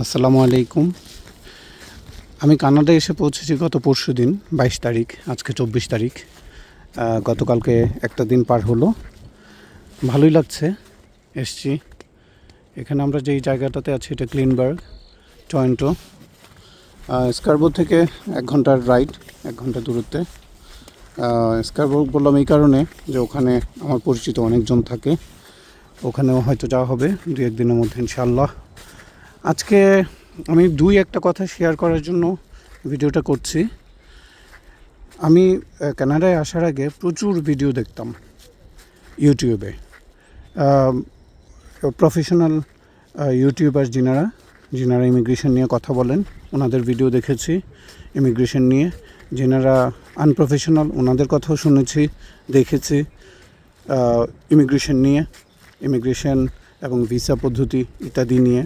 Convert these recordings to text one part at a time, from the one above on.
আসসালামু আলাইকুম। আমি কানাডায় এসে পৌঁছেছি গত পরশু দিন, বাইশ তারিখ, আজকে চব্বিশ তারিখ। গতকালকে একটা দিন পার হলো। ভালোই লাগছে, এসছি। এখানে আমরা যেই জায়গাটাতে আছি, এটা ক্লিনবার্গ টয়েন্টো স্কারবো থেকে এক ঘণ্টার রাইড, এক ঘণ্টা দূরত্বে। স্কারবো বললাম এই কারণে যে ওখানে আমার পরিচিত অনেকজন থাকে। ওখানেও হয়তো যাওয়া হবে দু একদিনের মধ্যে ইনশাল্লাহ আজকে আমি দুই একটা কথা শেয়ার করার জন্য ভিডিওটা করছি। আমি কানাডায় আসার আগে প্রচুর ভিডিও দেখতাম ইউটিউবে। প্রফেশনাল ইউটিউবার যিনারা যিনারা ইমিগ্রেশন নিয়ে কথা বলেন, ওনাদের ভিডিও দেখেছি ইমিগ্রেশন নিয়ে। যেনারা আনপ্রফেশনাল ওনাদের কথাও শুনেছি, দেখেছি ইমিগ্রেশন নিয়ে ইমিগ্রেশন এবং ভিসা পদ্ধতি ইত্যাদি নিয়ে।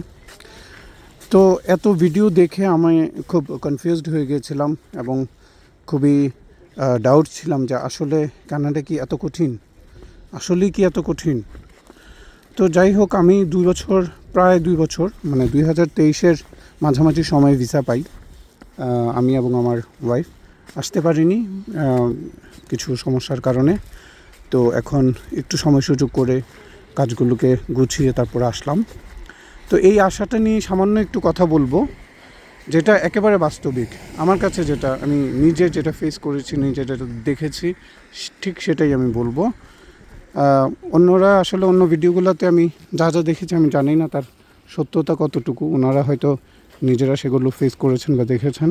তো এত ভিডিও দেখে আমি খুব কনফিউজড হয়ে গিয়েছিলাম এবং খুবই ডাউট ছিলাম যে আসলে কানাডা কি এত কঠিন? আসলেই কি এত কঠিন? তো যাই হোক, আমি দুই বছর, প্রায় দুই বছর মানে দুই হাজার তেইশের মাঝামাঝি সময় ভিসা পাই আমি এবং আমার ওয়াইফ আসতে পারিনি কিছু সমস্যার কারণে। তো এখন একটু সময় সুযোগ করে কাজগুলোকে গুছিয়ে তারপরে আসলাম। তো এই আশাটা নিয়ে সামান্য একটু কথা বলব, যেটা একেবারে বাস্তবিক। আমার কাছে যেটা, আমি নিজে যেটা ফেস করেছি, নিজে যেটা দেখেছি, ঠিক সেটাই আমি বলব। অন্যরা আসলে অন্য ভিডিওগুলোতে আমি যা যা দেখেছি আমি জানি না তার সত্যতা কতটুকু। ওনারা হয়তো নিজেরা সেগুলো ফেস করেছেন বা দেখেছেন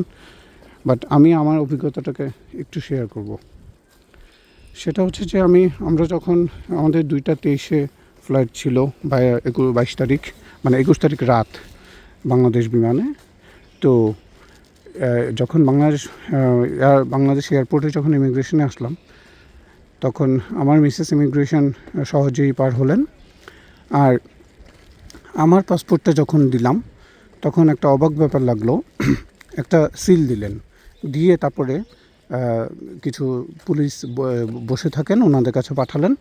বাট আমি আমার অভিজ্ঞতাটাকে একটু শেয়ার করব। সেটা হচ্ছে যে আমি, আমরা যখন আমাদের দুইটা তেইশে ফ্লাইট ছিল বাইশ তারিখ মানে একুশ তারিখ রাত বাংলাদেশ বিমানে। তো যখন বাংলাদেশ বাংলাদেশ এয়ারপোর্টে যখন ইমিগ্রেশনে আসলাম, তখন আমার মিসেস ইমিগ্রেশন সহজেই পার হলেন। আর আমার পাসপোর্টটা যখন দিলাম, তখন একটা অবাক ব্যাপার লাগল। একটা সিল দিলেন। দিয়ে তারপরে কিছু পুলিশ বসে থাকেন, ওনাদের কাছে পাঠালেন।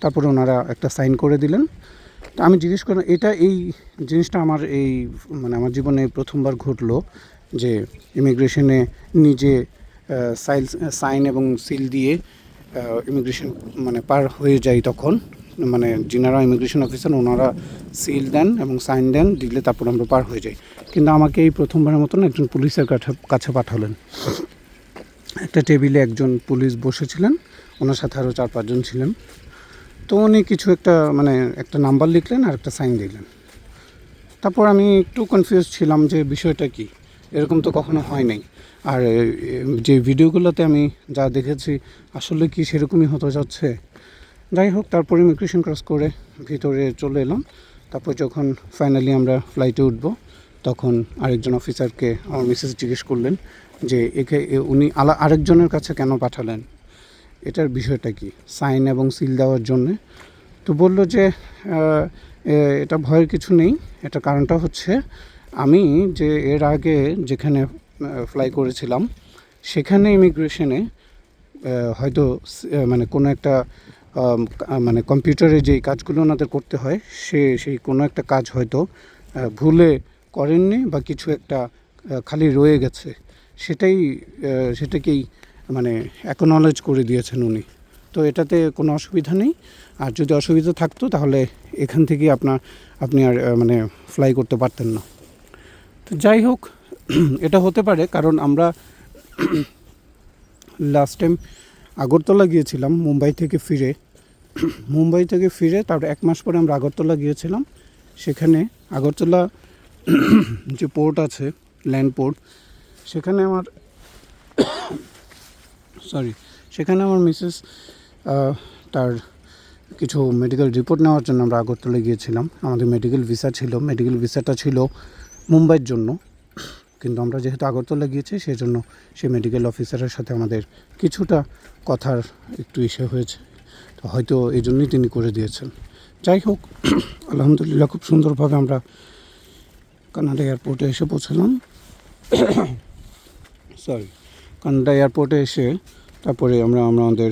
তারপরে ওনারা একটা সাইন করে দিলেন। তো আমি জিজ্ঞেস করলাম এটা এই জিনিসটা আমার এই মানে আমার জীবনে প্রথমবার ঘটলো যে ইমিগ্রেশনে নিজে সাইল, সাইন এবং সিল দিয়ে ইমিগ্রেশন মানে পার হয়ে যায় তখন। মানে যিনারা ইমিগ্রেশন অফিসার, ওনারা সিল দেন এবং সাইন দেন, দিলে তারপর আমরা পার হয়ে যাই। কিন্তু আমাকে এই প্রথমবারের মতন একজন পুলিশের কাছে কাছে পাঠালেন। একটা টেবিলে একজন পুলিশ বসেছিলেন, ওনার সাথে আরও চার পাঁচজন ছিলেন। তো উনি কিছু একটা মানে একটা নাম্বার লিখলেন আর একটা সাইন দিলেন। তারপর আমি একটু কনফিউজ ছিলাম যে বিষয়টা কি। এরকম তো কখনো হয় নাই। আর যে ভিডিওগুলোতে আমি যা দেখেছি, আসলে কি সেরকমই হতে যাচ্ছে? যাই হোক, তারপর ইমিগ্রেশন ক্রস করে ভিতরে চলে এলাম। তারপর যখন ফাইনালি আমরা ফ্লাইটে উঠবো, তখন আরেকজন অফিসারকে আমার মিসেস জিজ্ঞেস করলেন যে, একে উনি আলা, আরেকজনের কাছে কেন পাঠালেন? এটার বিষয়টা কি? সাইন এবং সিল দেওয়ার জন্যে। তো বলল যে এটা ভয়ের কিছু নেই। এটা কারণটা হচ্ছে, আমি যে এর আগে যেখানে ফ্লাই করেছিলাম, সেখানে ইমিগ্রেশনে হয়তো মানে কোনো একটা মানে কম্পিউটারে যেই কাজগুলো ওনাদের করতে হয়, সে, সেই কোনো একটা কাজ হয়তো ভুলে করেননি বা কিছু একটা খালি রয়ে গেছে। সেটাই সেটাকেই মানে অ্যাকনলেজ করে দিয়েছেন উনি। তো এটাতে কোনো অসুবিধা নেই। আর যদি অসুবিধা থাকতো তাহলে এখান থেকেই আপনার, আপনি আর মানে ফ্লাই করতে পারতেন না। তো যাই হোক, এটা হতে পারে কারণ আমরা লাস্ট টাইম আগরতলা গিয়েছিলাম মুম্বাই থেকে ফিরে। মুম্বাই থেকে ফিরে তারপর এক মাস পরে আমরা আগরতলা গিয়েছিলাম। সেখানে আগরতলা যে পোর্ট আছে ল্যান্ড পোর্ট সেখানে আমার সরি সেখানে আমার মিসেস তার কিছু মেডিকেল রিপোর্ট নেওয়ার জন্য আমরা আগরতলা গিয়েছিলাম। আমাদের মেডিকেল ভিসা ছিল। মেডিকেল ভিসাটা ছিল মুম্বাইয়ের জন্য। কিন্তু আমরা যেহেতু আগরতলা গিয়েছি সেই জন্য সেই মেডিকেল অফিসারের সাথে আমাদের কিছুটা কথার একটু ইসে হয়েছে। তো হয়তো এই জন্যই তিনি করে দিয়েছেন। যাই হোক, আলহামদুলিল্লাহ খুব সুন্দরভাবে আমরা কানাডা এয়ারপোর্টে এসে পৌঁছলাম। সরি কানাডা এয়ারপোর্টে এসে তারপরে আমরা আমরা আমাদের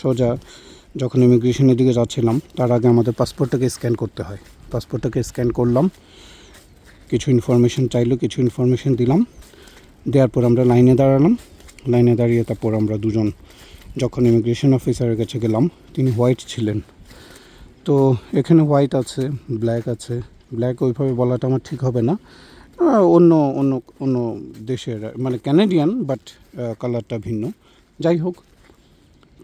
সোজা যখন ইমিগ্রেশনের দিকে যাচ্ছিলাম, তার আগে আমাদের পাসপোর্টটাকে স্ক্যান করতে হয়। পাসপোর্টটাকে স্ক্যান করলাম, কিছু ইনফরমেশন চাইলো, কিছু ইনফরমেশন দিলাম, দেওয়ার পর আমরা লাইনে দাঁড়ালাম। লাইনে দাঁড়িয়ে তারপর আমরা দুজন, যখন ইমিগ্রেশন অফিসারের কাছে গেলাম, তিনি হোয়াইট ছিলেন। তো এখানে হোয়াইট আছে ব্ল্যাক আছে। ব্ল্যাক ওইভাবে বলাটা আমার ঠিক হবে না। অন্য অন্য অন্য দেশের মানে ক্যানাডিয়ান বাট কালারটা ভিন্ন। যাই হোক,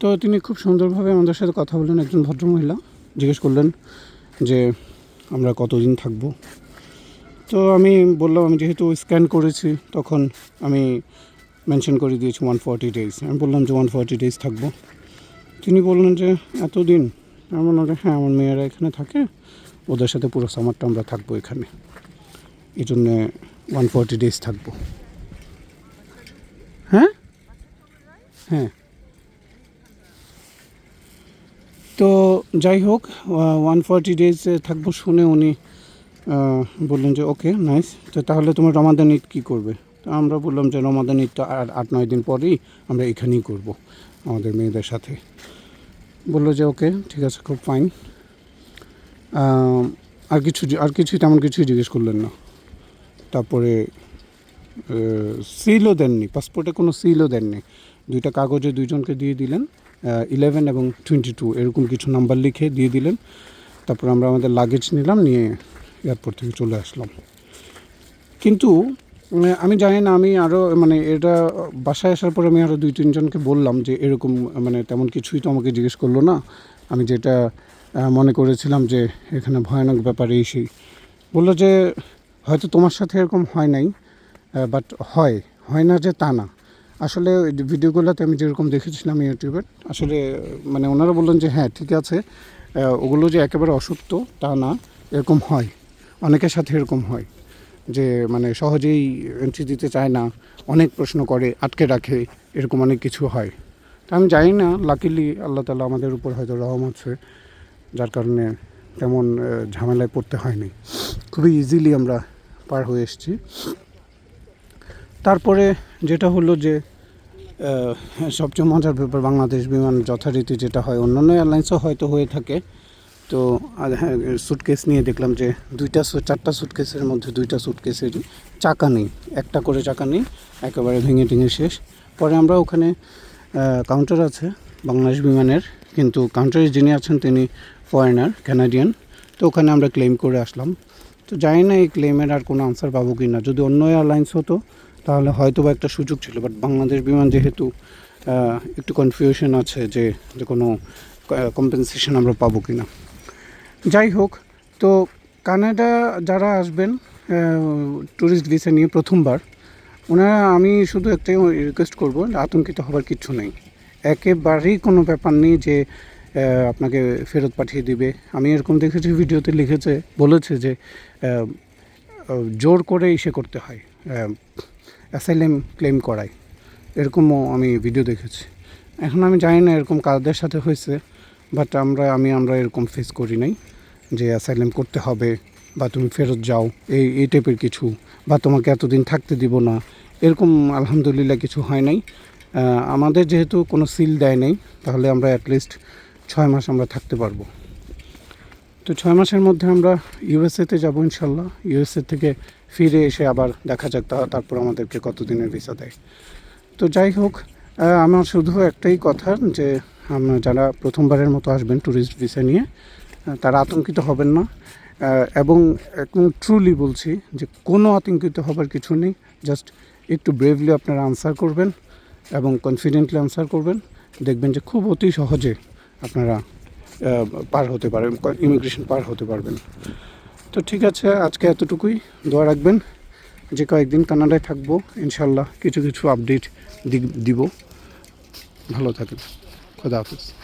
তো তিনি খুব সুন্দরভাবে আমাদের সাথে কথা বললেন, একজন ভদ্রমহিলা। জিজ্ঞেস করলেন যে, আমরা কতদিন থাকব? তো আমি বললাম, আমি যেহেতু স্ক্যান করেছি, তখন আমি মেনশন করে দিয়েছি ওয়ান ফর্টি ডেজ আমি বললাম যে ওয়ান ফর্টি ডেজ থাকব? তিনি বললেন যে, এতদিন? আমি বললাম যে হ্যাঁ আমার মেয়েরা এখানে থাকে, ওদের সাথে পুরো সামারটা আমরা থাকব এখানে। এই জন্যে ওয়ান ফর্টি ডেজ থাকব। হ্যাঁ? হ্যাঁ। তো যাই হোক ওয়ান ফর্টি ডেজ থাকব শুনে উনি বললেন যে ওকে নাইস তো তাহলে তোমার রমাদান ঈদ কী করবে? তো আমরা বললাম যে রমাদান ঈদ তো আর আট নয় দিন পরেই আমরা এখানেই করব আমাদের মেয়েদের সাথে। বলল যে ওকে ঠিক আছে খুব ফাইন আর কিছু আর কিছুই তেমন কিছুই জিজ্ঞেস করলেন না। তারপরে সিলও দেননি, পাসপোর্টে কোনো সিলও দেননি। দুইটা কাগজে দুইজনকে দিয়ে দিলেন ইলেভেন এবং টোয়েন্টি টু এরকম কিছু নাম্বার লিখে দিয়ে দিলেন। তারপর আমরা আমাদের লাগেজ নিলাম, নিয়ে এয়ারপোর্ট থেকে চলে আসলাম। কিন্তু আমি জানি না, আমি আরও মানে এটা বাসায় আসার পরে আমি আরও দুই, তিনজনকে বললাম যে এরকম মানে তেমন কিছুই তো আমাকে জিজ্ঞেস করল না। আমি যেটা মনে করেছিলাম যে এখানে ভয়ানক ব্যাপার এই সেই। বলল যে হয়তো তোমার সাথে এরকম হয় নাই বাট হয় হয় না যে তা না। আসলে ভিডিওগুলোতে আমি যেরকম দেখেছিলাম ইউটিউবের আসলে মানে ওনারা বললেন যে হ্যাঁ ঠিক আছে ওগুলো যে একেবারে অসত্য, তা না, এরকম হয়। অনেকের সাথে এরকম হয়, যে মানে সহজেই এন্ট্রি দিতে চায় না, অনেক প্রশ্ন করে, আটকে রাখে, এরকম অনেক কিছু হয়। তা আমি জানি না লাকিলি আল্লাহ তালা আমাদের উপর হয়তো রহম আছে, যার কারণে তেমন ঝামেলায় পড়তে হয়নি। খুবই ইজিলি আমরা পার হয়ে এসেছি। তারপরে যেটা হলো যে সবচেয়ে মজার ব্যাপার, বাংলাদেশ বিমান যথারীতি যেটা হয়, অন্যান্য এয়ারলাইন্সও হয়তো হয়ে থাকে। তো হ্যাঁ সুটকেস নিয়ে দেখলাম যে, দুইটা চারটা স্যুটকেসের মধ্যে দুইটা স্যুটকেসের চাকা নেই। একটা করে চাকা নেই, একেবারে ভেঙে টেঙে শেষ। পরে আমরা ওখানে কাউন্টার আছে, বাংলাদেশ বিমানের। কিন্তু কাউন্টারে যিনি আছেন, তিনি ফরেনার ক্যানাডিয়ান তো ওখানে আমরা ক্লেম করে আসলাম। তো জানি না এই ক্লেমের আর কোনো আনসার পাবো কি না যদি অন্য এয়ারলাইন্স হতো, তাহলে হয়তো বা একটা সুযোগ ছিল। বাট বাংলাদেশ বিমান যেহেতু একটু কনফিউশন আছে যে যে কোনো কম্পেনসেশন আমরা পাবো কি না যাই হোক, তো কানাডা যারা আসবেন ট্যুরিস্ট ভিসা নিয়ে প্রথমবার, ওনারা, আমি শুধু একটাই রিকোয়েস্ট করব, আতঙ্কিত হবার কিচ্ছু নেই। একেবারেই কোনো ব্যাপার নেই যে আপনাকে ফেরত পাঠিয়ে দিবে। আমি এরকম দেখেছি, ভিডিওতে লিখেছে, বলেছে যে জোর করে ইসে করতে হয় অ্যাসাইলেম ক্লেম করায়। এরকমও আমি ভিডিও দেখেছি। এখন আমি জানি না এরকম কাদের সাথে হয়েছে বাট আমরা, আমি, আমরা এরকম ফেস করি নাই যে অ্যাসাইলেম করতে হবে বা তুমি ফেরত যাও, এই এই টাইপের কিছু, বা তোমাকে এতদিন থাকতে দিব না। এরকম আলহামদুলিল্লাহ কিছু হয় নাই। আমাদের যেহেতু কোনো সিল দেয় নাই, তাহলে আমরা অ্যাটলিস্ট ছয় মাস আমরা থাকতে পারব। তো ছয় মাসের মধ্যে আমরা ইউএসএতে যাব ইনশাল্লাহ। ইউএসএ থেকে ফিরে এসে আবার দেখা যাক তারপর আমাদেরকে কতদিনের ভিসা দেয়। তো যাই হোক আমার শুধু একটাই কথা যে যারা প্রথমবারের মতো আসবেন ট্যুরিস্ট ভিসা নিয়ে তারা আতঙ্কিত হবেন না। এবং একদম ট্রুলি বলছি যে, কোনো আতঙ্কিত হবার কিছু নেই। জাস্ট একটু ব্রেভলি আপনারা আনসার করবেন এবং কনফিডেন্টলি আনসার করবেন। দেখবেন যে খুব অতি সহজে আপনারা পার হতে পারেন ইমিগ্রেশন পার হতে পারবেন। তো ঠিক আছে, আজকে এতটুকুই। দোয়া রাখবেন যে কয়েকদিন কানাডায় থাকব ইনশাল্লাহ কিছু কিছু আপডেট দিব। ভালো থাকবে খোদা হাফিজ।